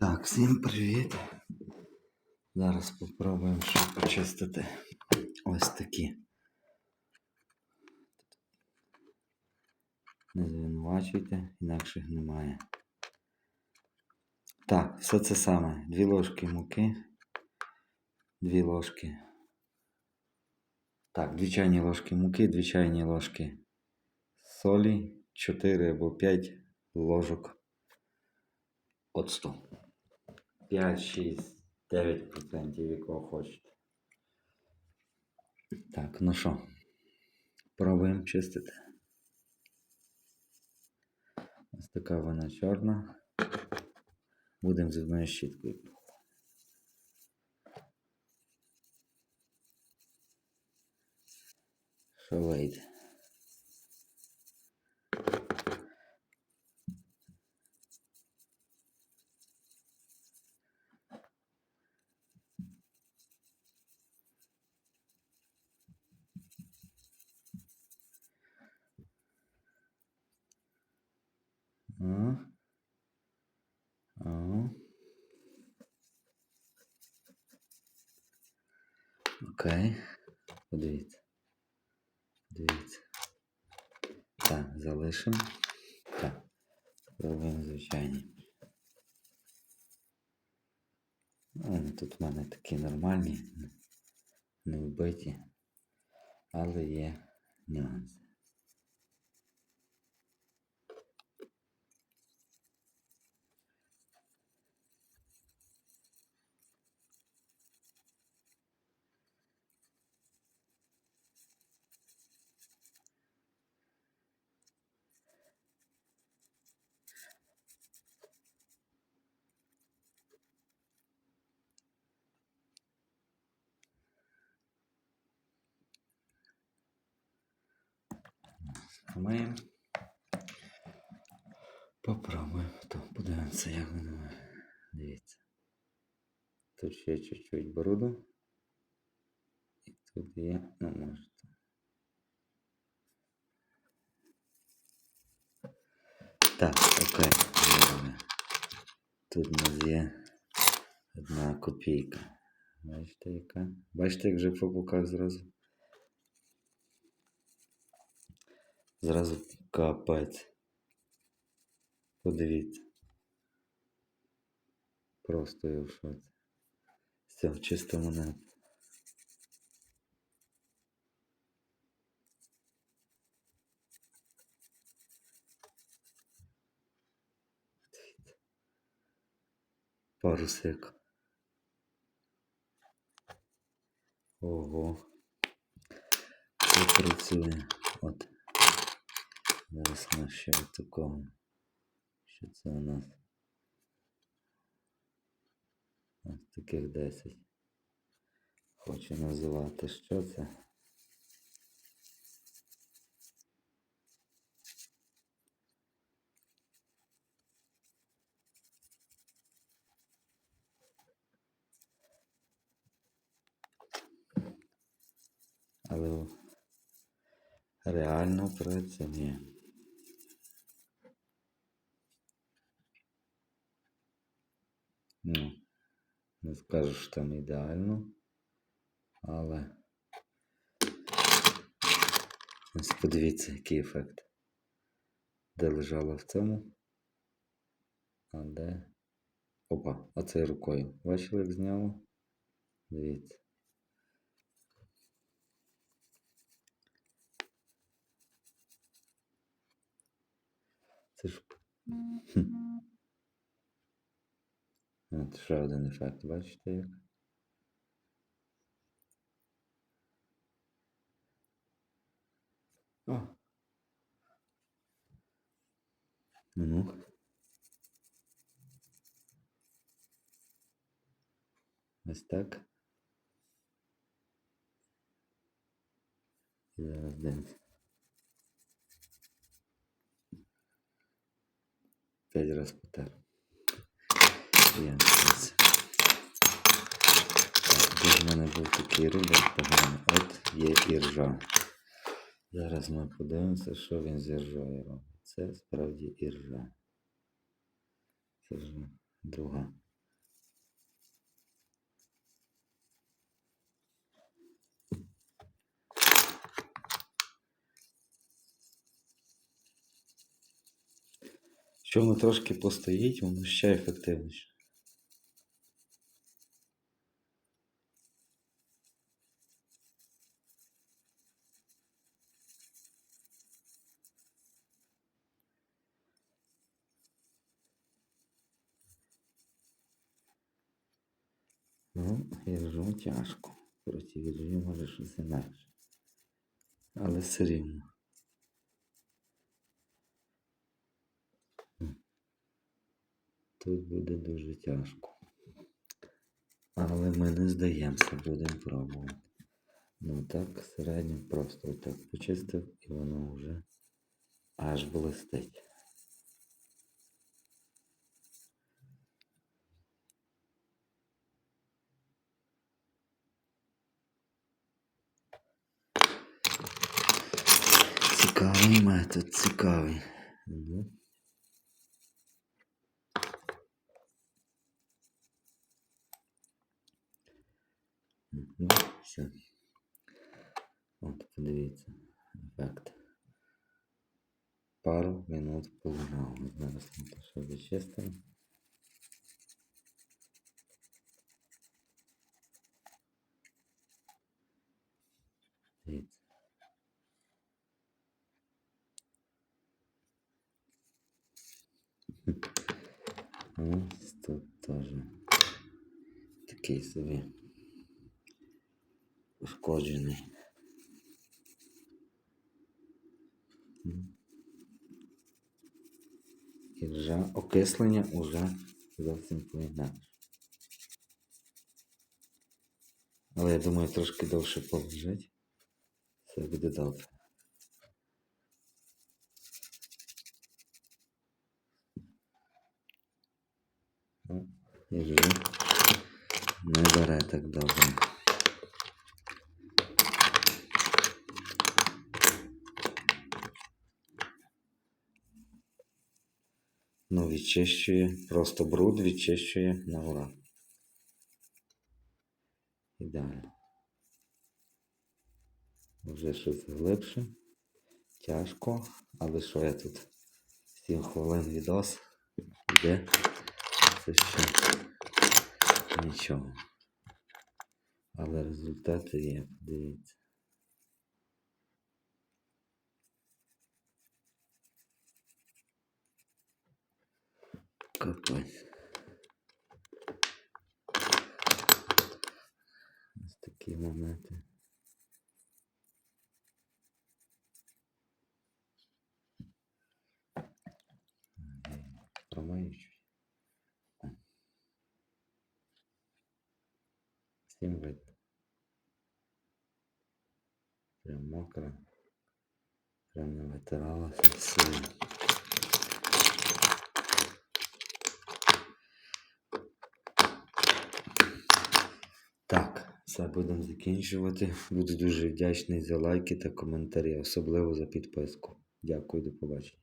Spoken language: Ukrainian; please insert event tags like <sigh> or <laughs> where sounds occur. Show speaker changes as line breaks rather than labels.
Так, всім привіт. Зараз спробуємо ще почистити ось такі. Не звинувачуйте, інакших немає. Так, все це саме. Дві ложки муки. Дві ложки. Так, дві чайні ложки муки, дві чайні ложки солі, 4 або 5 ложок оцту. 5, 6, 9%, якого хочете. Так, ну що, пробуємо чистити. Ось така вона чорна. Будемо зубною щіткою. Що вийде? А? А? Окей. Подивіться. Дивіться. Так, залишимо. Так. Робимо звичайні. Ну, тут в мене такі нормальні, не вбиті, але є нюанси. Ми попробуємо. То подивимося, як воно. Дивіться. Тут ще чуть-чуть бруду. І тут є, ну можете. Так, окей. Тут у нас є одна копійка. Бачите, яка? Бачите, як вже по боках зразу? Зразу капець. Подивіться. Просто я в шоці. Все в чистому небі. Дивіться. Парусик. Ого. Це працює. От. Зараз у нас ще от такого. Що це у нас? Ось таких 10. Хочу називати, що це. Але реально працює. Ну, не скажу, що там ідеально, але ось подивіться, який ефект. Де лежала в цьому, а де. Опа, оце рукою. Бачили, як зняло? Дивіться. Це ж. От ще один ефект, бачите як? О. Ну. Ось так. І зараз дивимося. П'ять раз потер. У мене був такий рубль, поганий. От є іржа. Зараз ми подивимося, що він з іржою робить. Це справді іржа. Це вже друга. Що воно трошки постоїть, воно ще ефективніше. Ну, їжу тяжко. Проти їжі може щось інакше. Але все рівно. Тут буде дуже тяжко. Але ми не здаємося, будемо пробувати. Ну так, середньо просто так почистив і воно вже аж блистить. Цікавий метод, цікавий. Ну. Все. От, подивіться, ефект. Пару минут полежав. Зараз ми то все зачистимо. Дивіться. Ось тут теж такий собі ушкоджений. І вже окислення уже зовсім по-інакше. Але я думаю, трошки довше полежить. Все буде добре. Ну, і вже не бере так добре. Ну, відчищує, просто бруд відчищує на ура. Ідеально. Вже щось глибше. Тяжко, але що я тут 7 хвилин відос йде. Це ще нічого. Але результати є, подивіться. Капець. Ось такі моменти. Всім видно. Прям мокро. Прям не витиралося <laughs> сильно. Так, все будемо закінчувати. Буду дуже вдячний за лайки та коментарі, особливо за підписку. Дякую, до побачення.